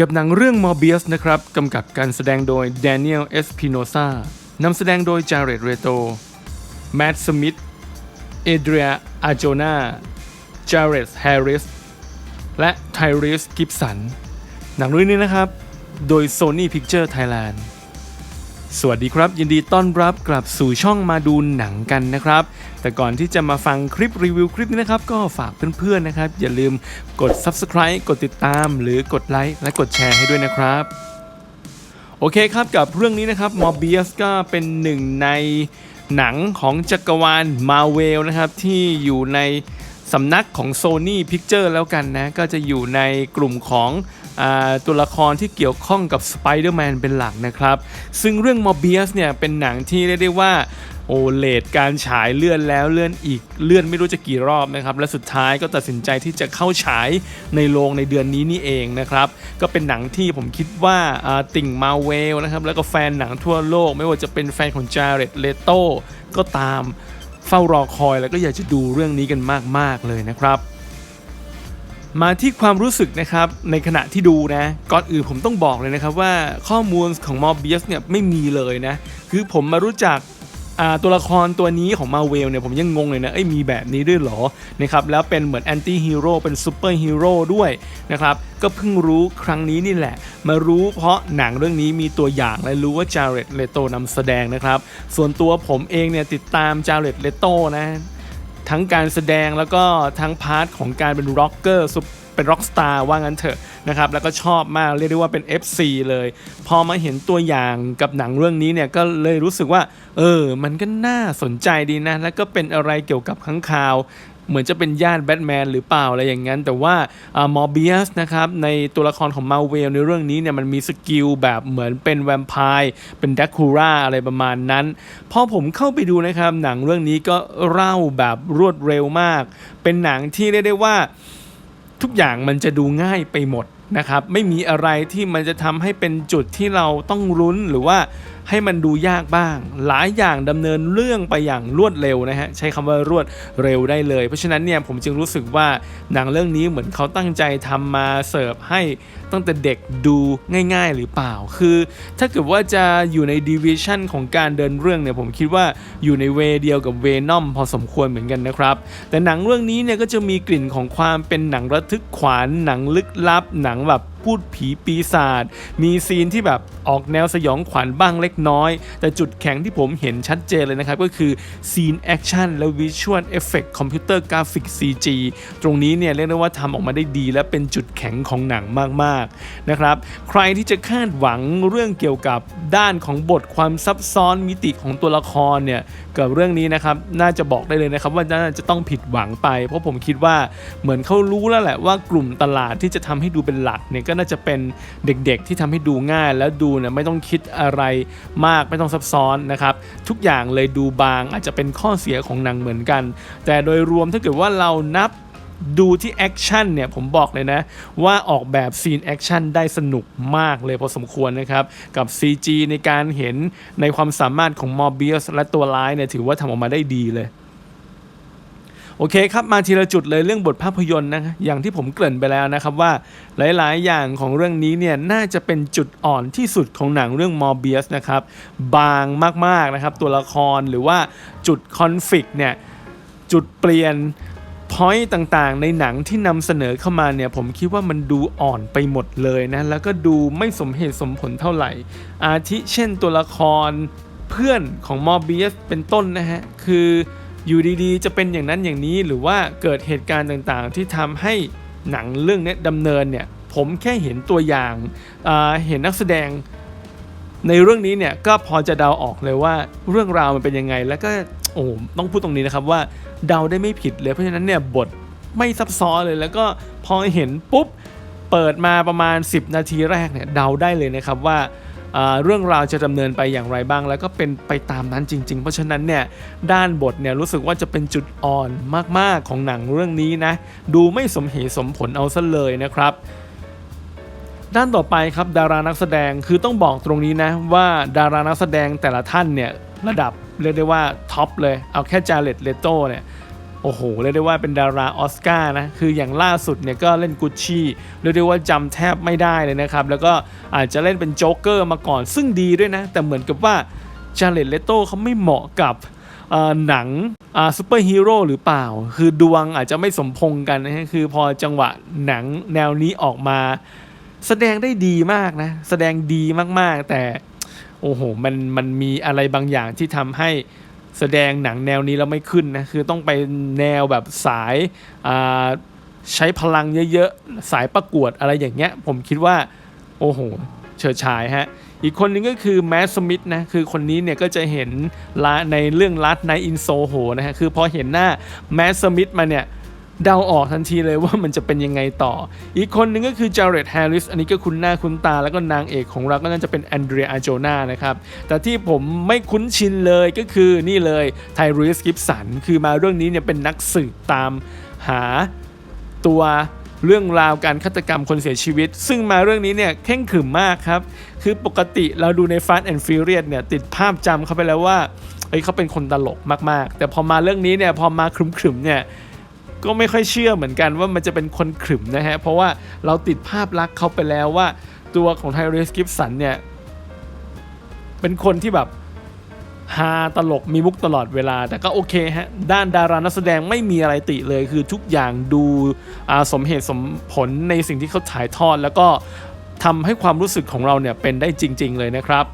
กับหนังเรื่อง Morbius นะครับกำกับการแสดงโดย Daniel Espinosa นำแสดงโดย Jared Leto Matt Smith Adria Arjona Jared Harris และ Tyrese Gibson หนังเรื่องนี้นะครับ โดย Sony Picture Thailand สวัสดีครับ ยินดีต้อนรับกลับสู่ช่องมาดูหนังกันนะครับ แต่ก่อนที่จะมาฟังคลิปรีวิวคลิปนี้นะครับ ก็ฝากเพื่อนๆนะครับ อย่าลืมกด Subscribe กดติดตาม หรือกดไลค์และกดแชร์ให้ด้วยนะครับ โอเคครับกับเรื่องนี้นะครับ Morbius ก็เป็นหนึ่งในหนังของจักรวาล Marvel นะครับที่อยู่ใน สำนักของ Sony Picture แล้วกันนะ ก็จะอยู่ในกลุ่มของอตัวละครที่เกี่ยวข้องกับ Spider-Man เป็นหลักนะครับ ซึ่งเรื่อง Morbius เนี่ยเป็นหนังที่เรียกได้ว่าโอเลดการฉายเลื่อนแล้วเลื่อนอีกเลื่อนไม่รู้จะกี่รอบนะครับ และสุดท้ายก็ตัดสินใจที่จะเข้าฉายในโรงในเดือนนี้นี่เองนะครับ ก็เป็นหนังที่ผมคิดว่าติ่งมาเวลนะครับ แล้วก็แฟนหนังทั่วโลก ไม่ว่าจะเป็นแฟนของจาร์เรตเลโตก็ตาม เฝ้ารอคอยแล้วก็อยากจะดูเรื่องนี้กันมาก ๆ เลยนะครับ มาที่ความรู้สึกนะครับในขณะที่ดูนะ ก่อนอื่นผมต้องบอกเลยนะครับว่าข้อมูลของมอบเบียสเนี่ยไม่มีเลยนะ คือผมมารู้จัก ตัวละครตัวนี้ของมาเวลเนี่ยผมยังงงเลยนะเอ้ยมีแบบนี้ด้วยเหรอนะครับแล้วเป็นเหมือนแอนตี้ฮีโร่เป็นซูเปอร์ฮีโร่ด้วยนะครับก็เพิ่งรู้ครั้งนี้นี่แหละ มารู้เพราะหนังเรื่องนี้มีตัวอย่างและรู้ว่าจาเรตเลโตนำแสดงนะครับส่วนตัวผมเองเนี่ยติดตามจาเรตเลโตนะทั้งการแสดงแล้วก็ทั้งพาร์ทของการเป็นร็อกเกอร์ เป็นร็อกสตาร์ว่างั้นเถอะนะครับแล้วก็ชอบมากเรียกได้ว่าเป็น FC เลย พอมาเห็นตัวอย่างกับหนังเรื่องนี้เนี่ยก็เลยรู้สึกว่า เออ มันก็น่าสนใจดีนะ แล้วก็เป็นอะไรเกี่ยวกับข้างคาวเหมือนจะเป็นญาติแบทแมนหรือเปล่าอะไรอย่างนั้น แต่ว่ามอร์เบียสนะครับในตัวละครของมาเวลในเรื่องนี้เนี่ยมันมีสกิลแบบเหมือนเป็นแวมไพร์เป็นแดคูราอะไรประมาณนั้น พอผมเข้าไปดูนะครับ หนังเรื่องนี้ก็เล่าแบบรวดเร็วมาก เป็นหนังที่เรียกได้ว่า ทุกอย่างมันจะดูง่ายไปหมดนะครับ ไม่มีอะไรที่มันจะทำให้เป็นจุดที่เราต้องลุ้นหรือว่า ให้มันดูยากบ้าง หลายอย่างดำเนินเรื่องไปอย่างรวดเร็วนะฮะใช้คำว่ารวดเร็วได้เลย เพราะฉะนั้นเนี่ยผมจึงรู้สึกว่าหนังเรื่องนี้เหมือนเขาตั้งใจทำมาเสิร์ฟให้ตั้งแต่เด็กดูง่าย ๆ หรือเปล่า คือ ถ้าเกิดว่าจะอยู่ในดิวิชั่นของการเดินเรื่องเนี่ยผมคิดว่าอยู่ในเวเดียวกับเวนอมพอสมควรเหมือนกันนะครับ แต่หนังเรื่องนี้เนี่ยก็จะมีกลิ่นของความเป็นหนังระทึกขวัญหนังลึกลับหนังแบบพูดผีปีศาจมีซีนที่แบบออกแนวสยองขวัญบ้างเล็กน้อย แต่จุดแข็งที่ผมเห็นชัดเจนเลยนะครับ ก็คือซีนแอคชั่นและวิชวลเอฟเฟกต์คอมพิวเตอร์กราฟิก CG ตรงนี้เนี่ยเรียกได้ว่าทำออกมาได้ดีและเป็นจุดแข็งของหนังมากๆนะครับใครที่จะคาดหวังเรื่องเกี่ยวกับด้านของบทความซับซ้อนมิติของตัวละครเนี่ยกับเรื่องนี้นะครับน่าจะบอกได้เลยนะครับว่าน่าจะต้องผิดหวังไป เพราะผมคิดว่าเหมือนเขารู้แล้วแหละว่ากลุ่มตลาดที่จะทำให้ดูเป็นหลักเนี่ยก็น่าจะเป็นเด็กๆ ที่ทำให้ดูง่าย แล้วดูเนี่ยไม่ต้องคิดอะไรมากไม่ต้องซับซ้อนนะครับ ทุกอย่างเลยดูบางอาจจะเป็นข้อเสียของหนังเหมือนกัน แต่โดยรวมถ้าเกิดว่าเรานับดูที่แอคชั่นเนี่ยผมบอกเลยนะ ว่าออกแบบซีนแอคชั่นได้สนุกมากเลยพอสมควรนะครับ กับ CG ในการเห็นในความสามารถของมอร์เบียสและตัวร้ายเนี่ยถือว่าทำออกมาได้ดีเลย โอเคครับมาทีละจุดเลยเรื่องบทภาพยนตร์นะอย่างที่ผมเกริ่นไปแล้วนะครับว่าหลาย ๆ อย่างของเรื่องนี้เนี่ยน่าจะเป็นจุดอ่อนที่สุดของหนังเรื่องมอร์เบียสนะครับบางมาก ๆ นะครับ ตัวละครหรือว่าจุดคอนฟ lict เนี่ยจุดเปลี่ยนพอยต์ต่างๆ ในหนังที่นำเสนอเข้ามาเนี่ยผมคิดว่ามันดูอ่อนไปหมดเลยนะ แล้วก็ดูไม่สมเหตุสมผลเท่าไหร่ อาทิเช่นตัวละครเพื่อนของมอร์เบียสเป็นต้นนะฮะ คือ อยู่ดีๆ จะเป็นอย่างนั้นอย่างนี้หรือว่าเกิดเหตุการณ์ต่างๆ ที่ทำให้หนังเรื่องนี้ดำเนินเนี่ยผมแค่เห็นตัวอย่างอ่าเห็นนักแสดงในเรื่องนี้เนี่ยก็พอจะเดาออกเลยว่าเรื่องราวมันเป็นยังไง แล้วก็โอ้ต้องพูดตรงนี้นะครับว่าเดาได้ไม่ผิดเลยเพราะฉะนั้นเนี่ยบทไม่ซับซ้อนเลยแล้วก็พอเห็นปุ๊บเปิดมาประมาณ 10 นาทีแรกเนี่ยเดาได้เลยนะครับว่า เรื่องราวจะดำเนินไปอย่างไรบ้าง แล้วก็เป็นไปตามนั้นจริง ๆ เพราะฉะนั้นเนี่ยด้านบทเนี่ยรู้สึกว่าจะเป็นจุดอ่อนมากๆของหนังเรื่องนี้นะ ดูไม่สมเหตุสมผลเอาซะเลยนะครับด้านต่อไปครับดารานักแสดงคือต้องบอกตรงนี้นะว่าดารานักแสดงแต่ละท่านเนี่ยระดับเรียกได้ว่าท็อปเลยเอาแค่จาเลตเลโต้เนี่ย โอ้โหเรียกได้ว่าเป็นดาราออสการ์นะคืออย่างล่าสุดเนี่ยก็เล่นกุชชี่เรียกได้ว่าจำแทบไม่ได้เลยนะครับ แล้วก็อาจจะเล่นเป็นโจ๊กเกอร์มาก่อนซึ่งดีด้วยนะ แต่เหมือนกับว่าจาเลตเลโต้เขาไม่เหมาะกับหนังซูเปอร์ฮีโร่หรือเปล่า คือดวงอาจจะไม่สมพงกันนะฮะคือพอจังหวะหนังแนวนี้ออกมา แสดงได้ดีมากนะ แสดงดีมากๆ แต่ โอ้โห มันมันมีอะไรบางอย่างที่ทำให้ แสดงหนังแนวนี้แล้วไม่ขึ้นนะคือต้องไปแนวแบบสายใช้พลังเยอะๆ สายประกวดอะไรอย่างเงี้ย ผมคิดว่า โอ้โห เฉิดฉายฮะ อีกคนหนึงก็คือแมสสมิธนะ คือคนนี้เนี่ยก็จะเห็นในเรื่องลัดในอินโซโหนะฮะ คือพอเห็นหน้าแมสสมิธมาเนี่ย เดาออกทันทีเลยว่ามันจะเป็นยังไงต่อ อีกคนหนึ่งก็คือจาเรตแฮร์ริส อันนี้ก็คุ้นหน้าคุ้นตา แล้วก็นางเอกของเราก็น่าจะเป็นแอนเดรียอาโจนานะครับ แต่ที่ผมไม่คุ้นชินเลยก็คือนี่เลยไทรีสกิฟสัน คือมาเรื่องนี้เนี่ยเป็นนักสืบตามหาตัวเรื่องราวการฆาตกรรมคนเสียชีวิต ซึ่งมาเรื่องนี้เนี่ยเข่งขรึมมากครับ คือปกติเราดูใน Fast and Furious เนี่ยติดภาพจำเขาไปแล้วว่าเอ้ยเขาเป็นคนตลกมากๆ แต่พอมาเรื่องนี้เนี่ยพอมาขรึมๆเนี่ย ก็ไม่ค่อยเชื่อเหมือนกันว่ามันจะเป็นคนขรึมนะฮะ เพราะว่าเราติดภาพลักษณ์เขาไปแล้วว่า ตัวของไทเรสกิฟสันเนี่ย เป็นคนที่แบบฮาตลกมีมุกตลอดเวลา แต่ก็โอเคฮะ ด้านดารานักแสดงไม่มีอะไรติเลย คือทุกอย่างดูอาสมเหตุสมผลในสิ่งที่เขาถ่ายทอด แล้วก็ทำให้ความรู้สึกของเราเนี่ยเป็นได้จริง ๆ เลยนะครับ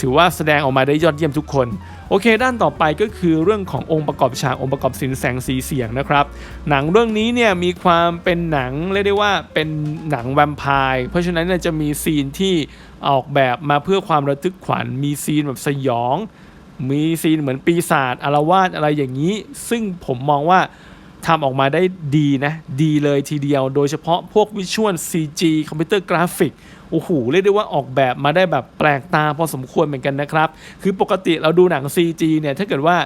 ถือว่าแสดงออกมาได้ยอดเยี่ยมทุกคน โอเค ด้านต่อไปก็คือเรื่องขององค์ประกอบฉากองค์ประกอบสินแสงสีเสียงนะครับ หนังเรื่องนี้เนี่ยมีความเป็นหนังเรียกได้ว่าเป็นหนังแวมไพร์เพราะฉะนั้นเนี่ยจะมีซีนที่ออกแบบมาเพื่อความระทึกขวัญ มีซีนแบบสยอง มีซีนเหมือนปีศาจอารวาสอะไรอย่างนี้ ซึ่งผมมองว่าทำออกมาได้ดีนะ ดีเลยทีเดียว โดยเฉพาะพวกวิชวล CG คอมพิวเตอร์กราฟิก โอ้โหเรียกได้ว่าออกแบบมาได้แบบแปลกตาพอสมควรเหมือนกันนะครับ คือปกติเราดูหนัง CG เนี่ยถ้าเกิดว่า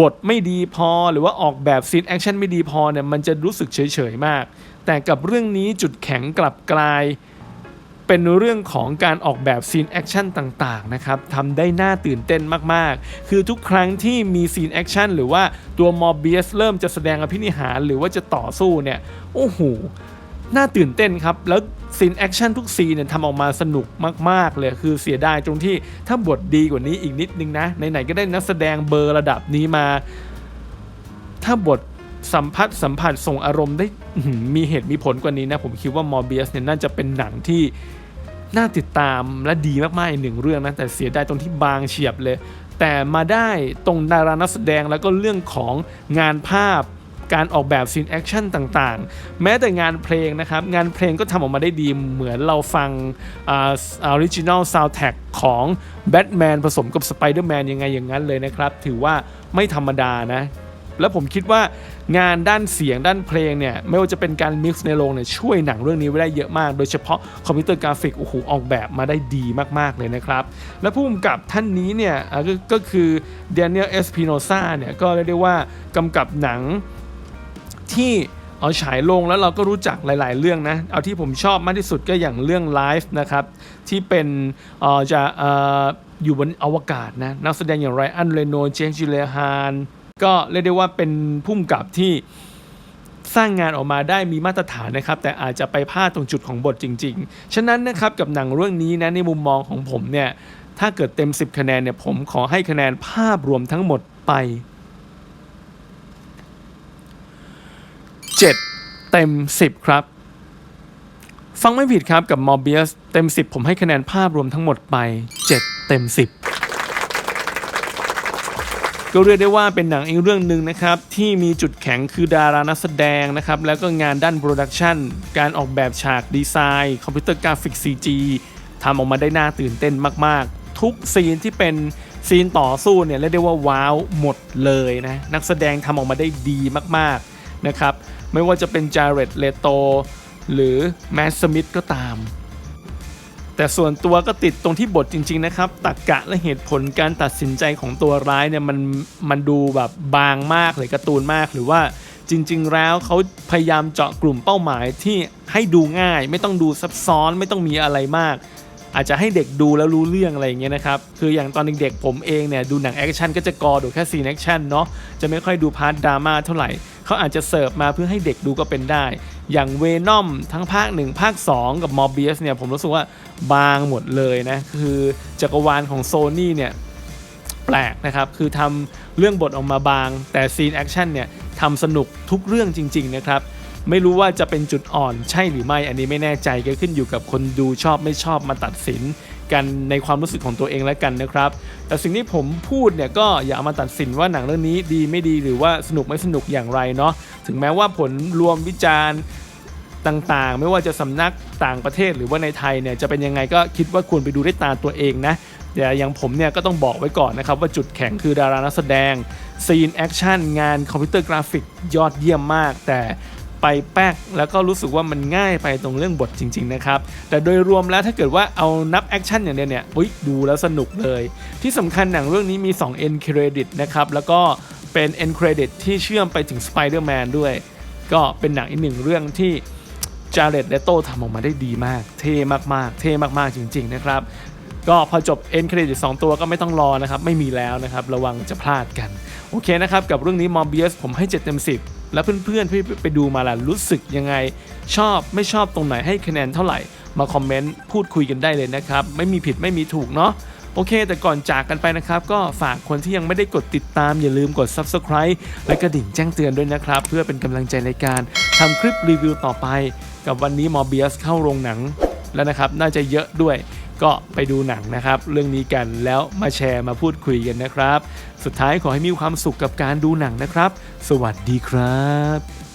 บทไม่ดีพอหรือว่าออกแบบซีนแอคชั่นไม่ดีพอเนี่ยมันจะรู้สึกเฉยๆมาก แต่กับเรื่องนี้จุดแข็งกลับกลาย เป็นเรื่องของการออกแบบซีนแอคชั่นต่างๆนะครับทำได้น่าตื่นเต้นมากๆ คือทุกครั้งที่มีซีนแอคชั่นหรือว่าตัวมอร์เบียสเริ่มจะแสดงอภินิหารหรือว่าจะต่อสู้เนี่ยโอ้โหน่าตื่นเต้นครับ แล้ว ซีนแอคชั่นทุกซีนเนี่ยทำออกมาสนุกมาก ๆ เลย คือเสียดายตรงที่ถ้าบทดีกว่านี้อีกนิดนึงนะไหนๆก็ได้นักแสดงเบอร์ระดับนี้มา ถ้าบทสัมผัสสัมผัสส่งอารมณ์ได้มีเหตุมีผลกว่านี้นะ ผมคิดว่ามอร์เบียสเนี่ยน่าจะเป็นหนังที่น่าติดตามและดีมากๆอีกหนึ่งเรื่องนะ แต่เสียดายตรงที่บางเฉียบเลย แต่มาได้ตรงดารานักแสดงแล้วก็เรื่องของงานภาพ การออกแบบซีนแอคชั่นต่างๆ แม้แต่งานเพลงนะครับ งานเพลงก็ทำออกมาได้ดีเหมือนเราฟังออริจินอลซาวด์แท็กของแบทแมนผสมกับสไปเดอร์แมนยังไงอย่างนั้นเลยนะครับ ถือว่าไม่ธรรมดานะ แล้วผมคิดว่างานด้านเสียงด้านเพลงเนี่ย ไม่ว่าจะเป็นการมิกซ์ในโรงเนี่ยช่วยหนังเรื่องนี้ไว้ได้เยอะมาก โดยเฉพาะคอมพิวเตอร์กราฟิกโอ้โหออกแบบมาได้ดีมาก ๆ เลยนะครับ และผู้กำกับท่านนี้เนี่ย ก็ก็คือเดน i e l เอสพิโนซาเนี่ย ก็เรียกได้ว่ากำกับหนัง ที่เอาฉายลงแล้วเราก็รู้จักหลาย ๆ เรื่องนะ เอาที่ผมชอบมากที่สุดก็อย่างเรื่อง Life นะครับ ที่เป็นจะเอ่ออยู่บนอวกาศนะ นักแสดงอย่างไรอันเรโนเจนจิเลฮานก็เรียกได้ว่าเป็นพุ่มกับที่สร้างงานออกมาได้มีมาตรฐานนะครับ แต่อาจจะไปพลาดตรงจุดของบทจริง ๆ ฉะนั้นนะครับกับหนังเรื่องนี้นะในมุมมองของผมเนี่ยถ้าเกิดเต็ม 10 คะแนนเนี่ยผมขอให้คะแนนภาพรวมทั้งหมดไป 7 เต็ม 10 ครับ ฟังไม่ผิดครับกับ Morbius เต็ม 10 ผมให้คะแนนภาพรวมทั้งหมดไป 7 เต็ม 10 ก็เรียกได้ว่าเป็นหนังอีกเรื่องหนึ่งนะครับ ที่มีจุดแข็งคือดารานักแสดงนะครับ แล้วก็งานด้านโปรดักชันการออกแบบฉากดีไซน์ คอมพิวเตอร์กราฟิก CG ทำออกมาได้น่าตื่นเต้นมาก ๆ ทุกซีนที่เป็นซีนต่อสู้เนี่ยเรียกได้ว่าว้าวหมดเลยนะ นักแสดงทำออกมาได้ดีมาก ๆ นะครับ ไม่ว่าจะเป็นจาเรตเลโตหรือแมสสมิธก็ตาม แต่ส่วนตัวก็ติดตรงที่บทจริง ๆ นะครับตักกะและเหตุผลการตัดสินใจของตัวร้ายเนี่ยมันมันดูแบบบางมากเลยการ์ตูนมากหรือว่าจริง ๆ แล้วเขาพยายามเจาะกลุ่มเป้าหมายที่ให้ดูง่าย ไม่ต้องดูซับซ้อนไม่ต้องมีอะไรมาก อาจจะให้เด็กดูแล้วรู้เรื่องอะไรอย่างเงี้ยนะครับ คืออย่างตอนเด็กๆผมเองเนี่ยดูหนังแอคชั่นก็จะกอดูแค่ซีนแอคชั่นเนาะจะไม่ค่อยดูพาร์ทดราม่าเท่าไหร่ เขาอาจจะเสิร์ฟมาเพื่อให้เด็กดูก็เป็นได้ อย่างเวนอมทั้งภาค 1 ภาค 2 กับมอร์เบียสเนี่ยผมรู้สึกว่าบางหมดเลยนะคือจักรวาลของโซนี่เนี่ยแปลกนะครับคือทำเรื่องบทออกมาบาง แต่ซีนแอคชั่นเนี่ยทำสนุกทุกเรื่องจริง ๆ นะครับไม่รู้ว่าจะเป็นจุดอ่อนใช่หรือไม่ อันนี้ไม่แน่ใจก็ขึ้นอยู่กับคนดูชอบไม่ชอบมาตัดสิน กันในความรู้สึกของตัวเองแล้วกันนะครับ แต่สิ่งที่ผมพูดเนี่ยก็อย่าเอามาตัดสินว่าหนังเรื่องนี้ดีไม่ดีหรือว่าสนุกไม่สนุกอย่างไรเนาะถึงแม้ว่าผลรวมวิจารณ์ต่างๆ ไม่ว่าจะสำนักต่างประเทศหรือว่าในไทยเนี่ยจะเป็นยังไงก็คิดว่าควรไปดูด้วยตาตัวเองนะแต่อย่างผมเนี่ยก็ต้องบอกไว้ก่อนนะครับว่าจุดแข็งคือดารานักแสดงซีนแอคชั่นงานคอมพิวเตอร์กราฟิกยอดเยี่ยมมาก แต่ ไปแป๊กแล้วก็รู้สึกว่ามันง่ายไปตรงเรื่องบทจริง ๆ นะครับ แต่โดยรวมแล้วถ้าเกิดว่าเอานับแอคชั่นอย่างเดียวเนี่ยอุ๊ยดูแล้วสนุกเลย ที่สำคัญหนังเรื่องนี้มี2 end credit นะครับ แล้วก็เป็น end credit ที่เชื่อมไปถึง Spider-Man ด้วย ก็เป็นหนังอีกหนึ่งเรื่องที่จาเรตเละโตทำออกมาได้ดีมาก เท่มากๆ เท่มากๆจริง ๆ นะครับ ก็พอจบเอ็นเครดิตสตัวก็ไม่ต้องรอนะครับ ไม่มีแล้วนะครับ ระวังจะพลาดกัน โอเคนะครับ กับเรื่องนี้มอ b เบียสผมให้ 7 เต็ม 10 แล้วเพื่อนๆที่ไปดูมาล่ะรู้สึกยังไง ชอบไม่ชอบตรงไหนให้คะแนนเท่าไหร่ มาคอมเมนต์พูดคุยกันได้เลยนะครับ ไม่มีผิดไม่มีถูกเนาะโอเค แต่ก่อนจากกันไปนะครับ ก็ฝากคนที่ยังไม่ได้กดติดตาม อย่าลืมกด Subscribe และกระดิ่งแจ้งเตือนด้วยนะครับ เพื่อเป็นกำลังใจในการทำคลิปรีวิวต่อไป กับวันนี้มอเบียสเข้าโรงหนังแล้วนะครับ น่าจะเยอะด้วย ก็ไปดูหนังนะครับ เรื่องนี้กันแล้วมาแชร์มาพูดคุยกันนะครับ สุดท้ายขอให้มีความสุขกับการดูหนังนะครับ สวัสดีครับ